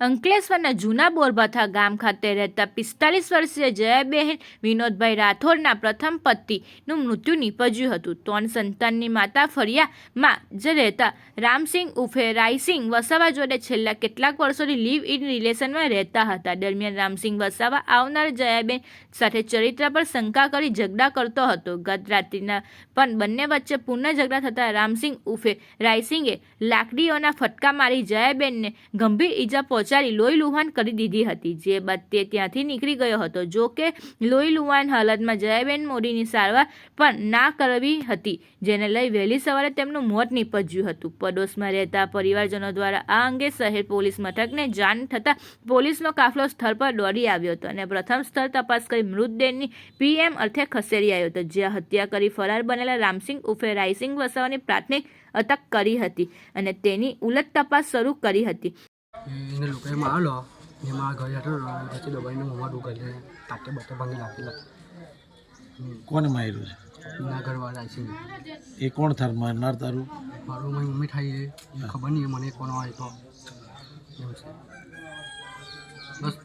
અંકલેશ્વરના જૂના બોરભાથા ગામ ખાતે રહેતા પિસ્તાલીસ વર્ષીય જયાબહેન વિનોદભાઈ રાઠોડના પ્રથમ પતિનું મૃત્યુ નીપજ્યું હતું. ત્રણ સંતાનની માતા ફરિયામાં જ રહેતા રામસિંહ ઉફે રાયસિંહ વસાવા જોડે છેલ્લા કેટલાક વર્ષોથી લીવ ઇન રિલેશનમાં રહેતા હતા. દરમિયાન રામસિંહ વસાવા આવનાર જયાબેન સાથે ચરિત્ર પર શંકા કરી ઝઘડા કરતો હતો. ગત રાત્રિના પણ બંને વચ્ચે પુનઃ ઝઘડા થતાં રામસિંહ ઉફે રાયસિંગે લાકડીઓના ફટકા મારી જયાબેનને ગંભીર ઈજા પહોંચાડી લોહી લુહાણ કરી દીધી હતી, જે બાદ તે ત્યાંથી નીકળી ગયો હતો. જો કે, લોહી લુહાણ હાલતમાં જયાબેન મોદીની સારવાર પણ ના કરવી હતી, જેને લઈ વહેલી સવારે તેમનું મોત નીપજ્યું હતું. પડોશમાં રહેતા પરિવારજનો દ્વારા આ અંગે શહેર પોલીસ મથકને જાણ થતાં પોલીસનો કાફલો સ્થળ પર દોડી આવ્યો હતો અને પ્રથમ સ્થળ તપાસ કરી મૃતદેહની પીએમ અર્થે ખસેડી આવ્યો હતો, જ્યાં હત્યા કરી ફરાર બનેલા રામસિંહ ઉર્ફે રાયસિંહ વસાવાની પ્રાથમિક અટક કરી હતી અને તેની ઉલટ તપાસ શરૂ કરી હતી. એને લોકોએ મારેલો ને મારા ઘરે હતો પછી દબાઈને મોંમાં ડૂગાઈને તાટે બટે ભાંગી નાખેલા. કોને માર્યું એના ઘરવાળા છે. છે એ કોણ થાર મારનાર તારું? મારું મમ્મી છે એ ખબર નહીં મને કોણ હોય તો એમ છે.